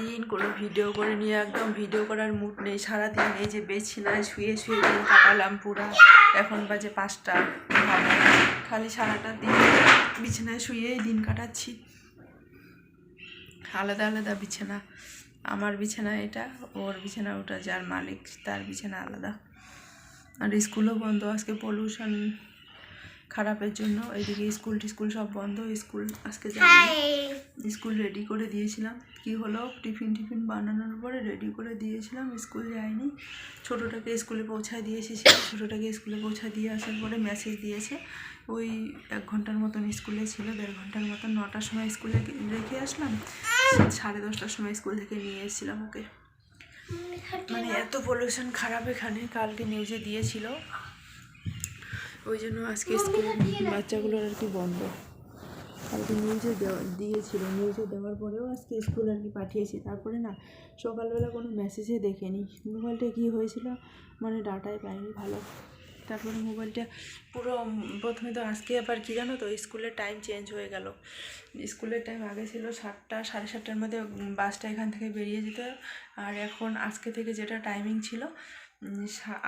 সারাদিন কোনো ভিডিও করে নিয়ে একদম ভিডিও করার মুড নেই। সারাদিন এই যে বেছিনায় শুয়ে শুয়ে দিন কাটালাম পুরা। এখন বাজে পাঁচটা। খালি সারাটা দিন বিছানায় শুয়েই দিন কাটাচ্ছি। আলাদা আলাদা বিছানা। আমার বিছানা এটা, ওর বিছানা ওটা, যার মালিক তার বিছানা আলাদা। আর স্কুলও বন্ধ, আজকে পলিউশন খারাপের জন্য এইদিকে স্কুল টিস্কুল সব বন্ধ স্কুল আজকে স্কুল রেডি করে দিয়েছিলাম। কি হলো? টিফিন টিফিন বানানোর পরে রেডি করে দিয়েছিলাম স্কুল যায়নি। ছোটোটাকে স্কুলে পৌঁছায় দিয়ে এসেছি ছোটোটাকে স্কুলে পৌঁছায় দিয়ে আসার পরে মেসেজ দিয়েছে। ওই এক ঘণ্টার মতন স্কুলে ছিল দেড় ঘণ্টার মতন নটার সময় স্কুলে রেখে আসলাম। সাড়ে দশটার সময় স্কুল থেকে নিয়ে এসেছিলাম ওকে। মানে এত পলিউশন খারাপ এখানে কালকে নিউজে দিয়েছিল। ওই জন্য আজকে স্কুল বাচ্চাগুলোর আর কি বন্ধ। কালকে নিউজে দেওয়া দিয়েছিল নিউজে দেওয়ার পরেও আজকে স্কুল আর কি পাঠিয়েছি। তারপরে না, সকালবেলা কোনো মেসেজে দেখেনি। মোবাইলটা কী হয়েছিল? মানে ডাটাই পাইনি, ভালো। তারপরে মোবাইলটা পুরো প্রথমে তো আজকে আবার কী জানো তো, স্কুলের টাইম চেঞ্জ হয়ে গেল। স্কুলের টাইম আগে ছিল সাতটা, সাড়ে সাতটার মধ্যে বাসটা এখান থেকে বেরিয়ে যেত। আর এখন আজকে থেকে যেটা টাইমিং ছিল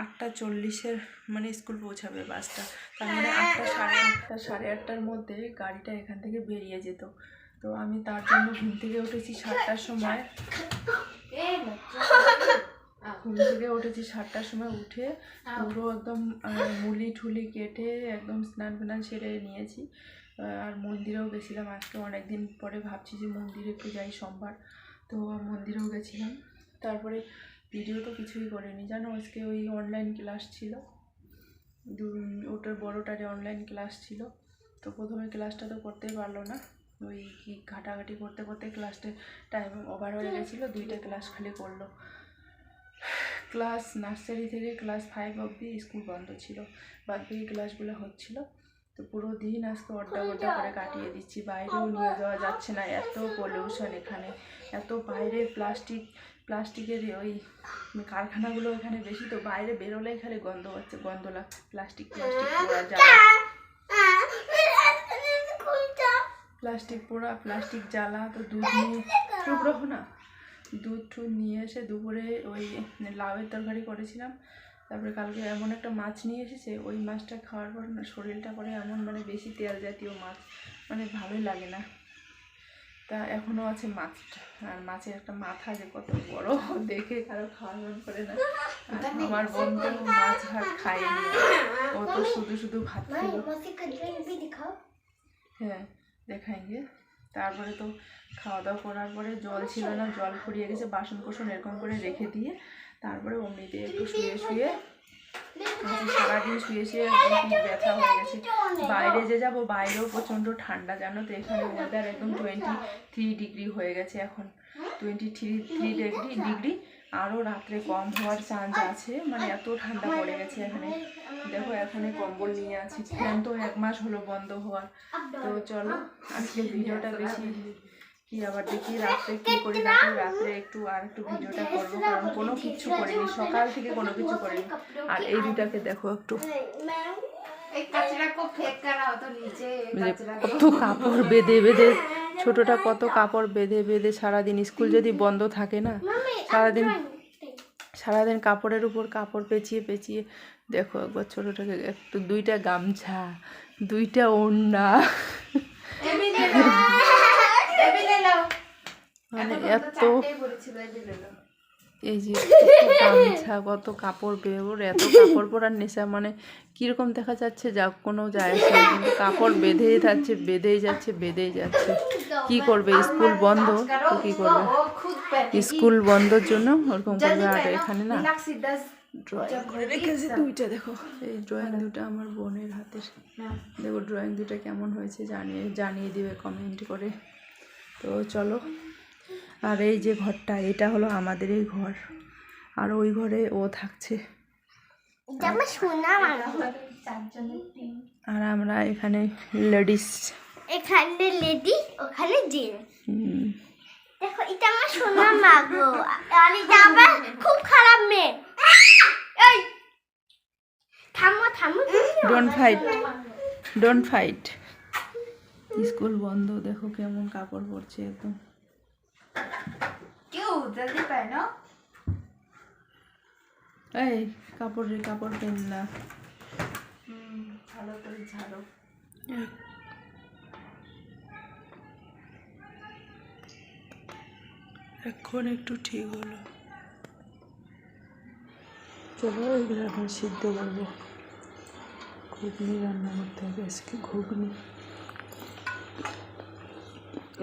আটটা চল্লিশের মানে স্কুল পৌঁছাবে বাসটা। তার মানে আটটা সাড়ে আটটা সাড়ে আটটার মধ্যে গাড়িটা এখান থেকে বেরিয়ে যেত। তো আমি তার জন্য ঘুম থেকে উঠেছি সাতটার সময়। ঘুম থেকে উঠেছি সাতটার সময় উঠে পুরো একদম মুলি ঠুলি কেটে একদম স্নান ফান সেরে নিয়েছি। আর মন্দিরেও গেছিলাম আজকে। অনেক দিন পরে ভাবছি যে মন্দিরে একটু যাই সোমবার। তো মন্দিরেও গেছিলাম। তারপরে ভিডিও তো কিছুই করিনি। জানো আজকে ওই অনলাইন ক্লাস ছিল। ওটার বড়োটারে অনলাইন ক্লাস ছিল। তো প্রথমে ক্লাসটা তো করতেই পারল না। ওই কি ঘাটাঘাটি করতে করতে ক্লাসটা টাইম ওভার হয়ে গেছিল দুইটা ক্লাস খালি করল। ক্লাস নার্সারি থেকে ক্লাস ফাইভ অবধি স্কুল বন্ধ ছিল। বাদ বাকি ক্লাসগুলো হচ্ছিল। তো পুরো দিন আজকে অড্ডা অড্ডা করে কাটিয়ে দিচ্ছি। বাইরেও নিয়ে যাওয়া যাচ্ছে না। এত পলিউশন এখানে। এত বাইরে প্লাস্টিক প্লাস্টিকের ওই কারখানাগুলো এখানে বেশি তো বাইরে বেরোলেই খালি গন্ধ হচ্ছে, গন্ধ লাগছে প্লাস্টিক প্লাস্টিক পোড়া জ্বালা। প্লাস্টিক পোড়া, প্লাস্টিক জ্বালা, তো দুধ নিয়ে চুপ না। দুধ টুধ নিয়ে এসে দুপুরে ওই লাউয়ের তরকারি করেছিলাম। তারপরে কালকে এমন একটা মাছ নিয়ে এসেছে, ওই মাছটা খাওয়ার পর না শরীরটা করে এমন মানে বেশি তেল জাতীয় মাছ মানে ভালোই লাগে না। তা এখনও আছে মাছটা। আর মাছের একটা মাথা যে কত বড় দেখে কারও খাওয়ার মন করে না। আর আমার বোন তো মাছ ভাত খায়নি। ও তো শুধু শুধু ভাত খেলো। হ্যাঁ দেখাইঙ্গে তারপরে তো খাওয়া দাওয়া করার পরে জল ছিল না জল ফুরিয়ে গেছে বাসন কোসন এরকম করে রেখে দিয়ে তারপরে অমনিতে একটু শুয়ে শুয়ে সারাদিন শুয়ে শুয়ে পিঠ ব্যথা হয়ে গেছে। বাইরে যে যাব বাইরেও প্রচণ্ড ঠান্ডা জানো তো? এখানে ওয়েদার একদম টোয়েন্টি থ্রি ডিগ্রি হয়ে গেছে এখন। Twenty three three degree degree আরও রাত্রে কম হওয়ার চান্স আছে। মানে এত ঠান্ডা পড়ে গেছে এখানে। দেখো এখানে কম্বল নিয়ে আছি। ফ্যান তো এক মাস হলো বন্ধ হওয়ার। তো চলো আজকে ভিডিওটা বেশি কি আবার দেখি রাত্রে কি করি না রাত্রে একটু আর একটু ভিডিওটা করব কারণ কোনো কিছু করিনি সকাল থেকে কোনো কিছু করিনি। আর এই দুটাকে দেখো একটু। মানে কত কাপড় বেঁধে বেঁধে ছোটটা কত কাপড় বেঁধে বেঁধে সারাদিন স্কুল যদি বন্ধ থাকে না সারাদিন সারাদিন কাপড়ের উপর কাপড় পেঁচিয়ে পেঁচিয়ে দেখো একবার ছোটোটাকে একটু দুইটা গামছা দুইটা ওড়না। মানে এত এই যে গামছা কত কাপড় বের এত কাপড় পরার নেশা মানে কীরকম দেখা যাচ্ছে যা কোনো যায় কাপড় বেঁধেই যাচ্ছে বেঁধেই যাচ্ছে বেঁধেই যাচ্ছে। কি করবে স্কুল বন্ধ তো কী করবে? স্কুল বন্ধর জন্য ওরকম করবে আর এখানে না করে রেখেছি দুইটা দেখো। এই ড্রয়িং দুটা আমার বোনের হাতের। দেখো ড্রয়িং দুটো কেমন হয়েছে জানিয়ে জানিয়ে দিবে কমেন্ট করে। তো চলো আর এই যে ঘরটা এটা হলো আমাদের এই ঘর। আর ওই ঘরে ও থাকছে। আর আমরা এখানে লেডিস। এখানে লেডি ওখানে জেন দেখো এটা আমার সোনা মা গো আর এটা আবার খুব খারাপ মেয়ে। এই! থামো থামো don't fight don't fight school বন্ধ দেখো কেমন কাপড় পরছে একদম। জলদি পাই না? এই কাপড় রে কাপড় পেন না? ভালো করে ঝাড়ো। এখন একটু ঠিক হলো। চলো এগুলো এখন সিদ্ধ করব। ঘুগনি রান্না করতে হবে আজকে ঘুগনি।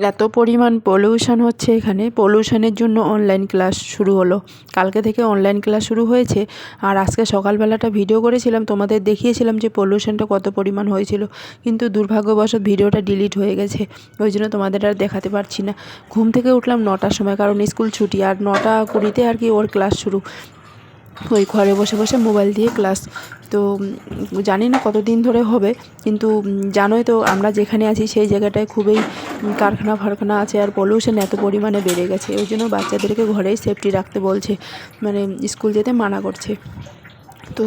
এত পরিমাণ পলিউশন হচ্ছে এখানে। পলিউশনের জন্য অনলাইন ক্লাস শুরু হলো। কালকে থেকে অনলাইন ক্লাস শুরু হয়েছে। আর আজকে সকালবেলাটা ভিডিও করেছিলাম, তোমাদের দেখিয়েছিলাম যে পলিউশনটা কত পরিমাণ হয়েছিল। কিন্তু দুর্ভাগ্যবশত ভিডিওটা ডিলিট হয়ে গেছে। ওই জন্য তোমাদের আর দেখাতে পারছি না। ঘুম থেকে উঠলাম নটার সময়, কারণ স্কুল ছুটি। আর নটা কুড়িতে আর কি ওর ক্লাস শুরু। ওই ঘরে বসে বসে মোবাইল দিয়ে ক্লাস তো জানি না কতদিন ধরে হবে, কিন্তু জানোই তো আমরা যেখানে আছি সেই জায়গাটায় খুবই কারখানা ফারখানা আছে আর পলিউশন এত পরিমাণে বেড়ে গেছে। ওই জন্য বাচ্চাদেরকে ঘরেই সেফটি রাখতে বলছে মানে স্কুল যেতে মানা করছে। তো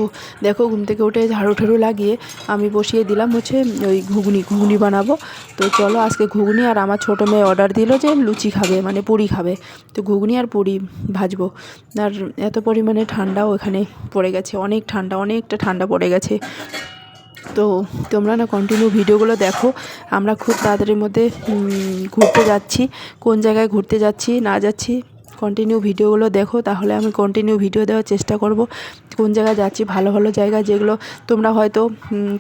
দেখো ঘুম থেকে উঠে ঝাড়ু ঠাড়ু লাগিয়ে আমি বসিয়ে দিলাম হচ্ছে ওই ঘুগনি ঘুগনি বানাবো। তো চলো আজকে ঘুগনি আর আমার ছোটো মেয়ে অর্ডার দিল যে লুচি খাবে মানে পুরি খাবে। তো ঘুগনি আর পুরি ভাজবো। আর এত পরিমাণে ঠান্ডাও এখানে পড়ে গেছে, অনেক ঠান্ডা, অনেকটা ঠান্ডা পড়ে গেছে। তো তোমরা না কন্টিনিউ ভিডিওগুলো দেখো, আমরা খুব তাড়াতাড়ির মধ্যে ঘুরতে যাচ্ছি। কোন জায়গায় ঘুরতে যাচ্ছি, না যাচ্ছি কন্টিনিউ ভিডিওগুলো দেখো, তাহলে আমি কন্টিনিউ ভিডিও দেওয়ার চেষ্টা করব। কোন জায়গায় যাচ্ছি, ভালো ভালো জায়গা যেগুলো তোমরা হয়তো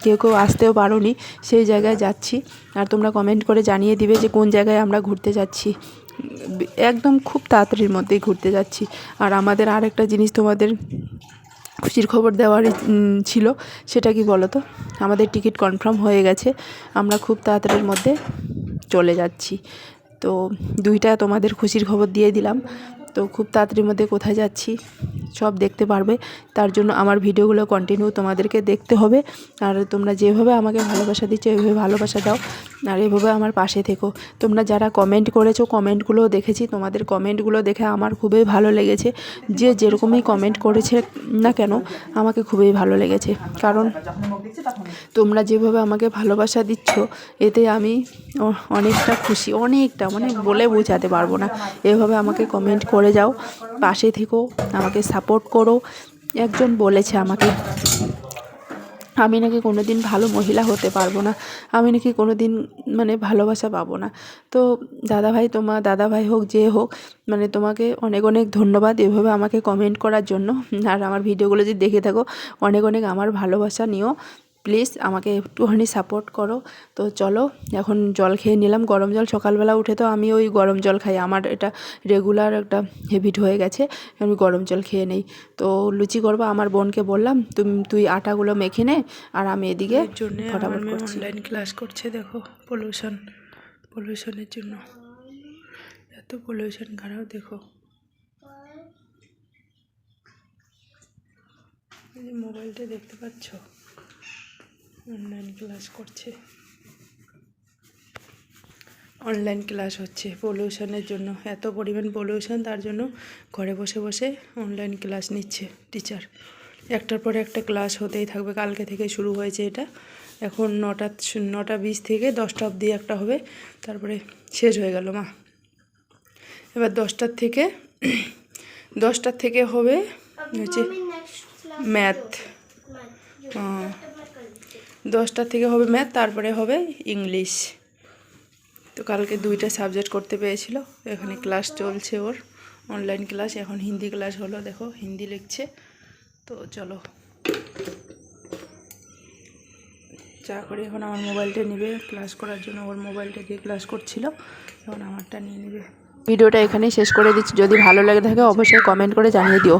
কেউ কেউ আসতেও পারোনি, সেই জায়গায় যাচ্ছি। আর তোমরা কমেন্ট করে জানিয়ে দিবে যে কোন জায়গায় আমরা ঘুরতে যাচ্ছি। একদম খুব তাড়াতাড়ির মধ্যেই ঘুরতে যাচ্ছি। আর আমাদের আর একটা জিনিস তোমাদের খুশির খবর দেওয়ার ছিল, সেটা কি বলো তো আমাদের টিকিট কনফার্ম হয়ে গেছে। আমরা খুব তাড়াতাড়ির মধ্যে চলে যাচ্ছি। তো দুইটা তোমাদের খুশির খবর দিয়ে দিলাম। তো খুব তাড়াতাড়ির মধ্যে কোথায় যাচ্ছি সব দেখতে পারবে। তার জন্য আমার ভিডিওগুলো কন্টিনিউ তোমাদেরকে দেখতে হবে। আর তোমরা যেভাবে আমাকে ভালোবাসা দিচ্ছ এইভাবে ভালোবাসা দাও। আর এভাবে আমার পাশে থেকো। তোমরা যারা কমেন্ট করেছ কমেন্টগুলোও দেখেছি। তোমাদের কমেন্টগুলো দেখে আমার খুবই ভালো লেগেছে। যে যেরকমই কমেন্ট করেছে না কেন, আমাকে খুবই ভালো লেগেছে। কারণ তোমরা যেভাবে আমাকে ভালোবাসা দিচ্ছ, এতে আমি অনেকটা খুশি। অনেকটা মানে বলে বোঝাতে পারব না। এভাবে আমাকে কমেন্ট করে যাও, পাশে থেকো, আমাকে সাপোর্ট করো। একজন বলেছে আমাকে, আমি নাকি কোনো দিন ভালো মহিলা হতে পারব না, আমি নাকি কোনো দিন মানে ভালোবাসা পাবো না। তো দাদাভাই তোমার দাদাভাই হোক, যে হোক মানে তোমাকে অনেক অনেক ধন্যবাদ এভাবে আমাকে কমেন্ট করার জন্য। আর আমার ভিডিওগুলো যদি দেখে থাকো, অনেক অনেক আমার ভালোবাসা নিও। প্লিজ আমাকে একটুখানি সাপোর্ট করো। তো চলো এখন জল খেয়ে নিলাম। গরম জল সকালবেলা উঠে তো আমি ওই গরম জল খাই। আমার এটা রেগুলার একটা হ্যাবিট হয়ে গেছে আমি গরম জল খেয়ে নেই। তো লুচি করব আমার বোনকে বললাম তুমি তুই আটাগুলো মেখে নে আর আমি এদিকে ফটাফট করছি। অনলাইন ক্লাস করছে দেখো পলিউশন পলিউশনের জন্য। এত পলিউশন খারাপ দেখো। মোবাইলটা দেখতে পাচ্ছ? অনলাইন ক্লাস করছে। অনলাইন ক্লাস হচ্ছে। পলিউশনের জন্য এত পরিমাণ পলিউশন তার জন্য ঘরে বসে বসে অনলাইন ক্লাস নিচ্ছে টিচার একটার পর একটা ক্লাস হতেই থাকবে। কালকে থেকে শুরু হয়েছে এটা। এখন নটা নটা বিশ থেকে দশটা অবধি একটা হবে। তারপরে শেষ হয়ে গেল মা। এবার দশটার থেকে দশটার থেকে হবে হচ্ছে ম্যাথ দশটার থেকে হবে ম্যাথ, তারপরে হবে ইংলিশ। তো কালকে দুইটা সাবজেক্ট করতে পেরেছিল, এখানে ক্লাস চলছে ওর, অনলাইন ক্লাস, এখন হিন্দি ক্লাস হলো, দেখো হিন্দি লিখছে। তো চলো। চা করে এখন আমার মোবাইলটা নেবে, ক্লাস করার জন্য ওর মোবাইলটা দিয়ে ক্লাস করছিল, এখন আমারটা নিয়ে নেবে। ভিডিওটা এখানেই শেষ করে দিচ্ছি, যদি ভালো লেগে থাকে অবশ্যই কমেন্ট করে জানিয়ে দিও।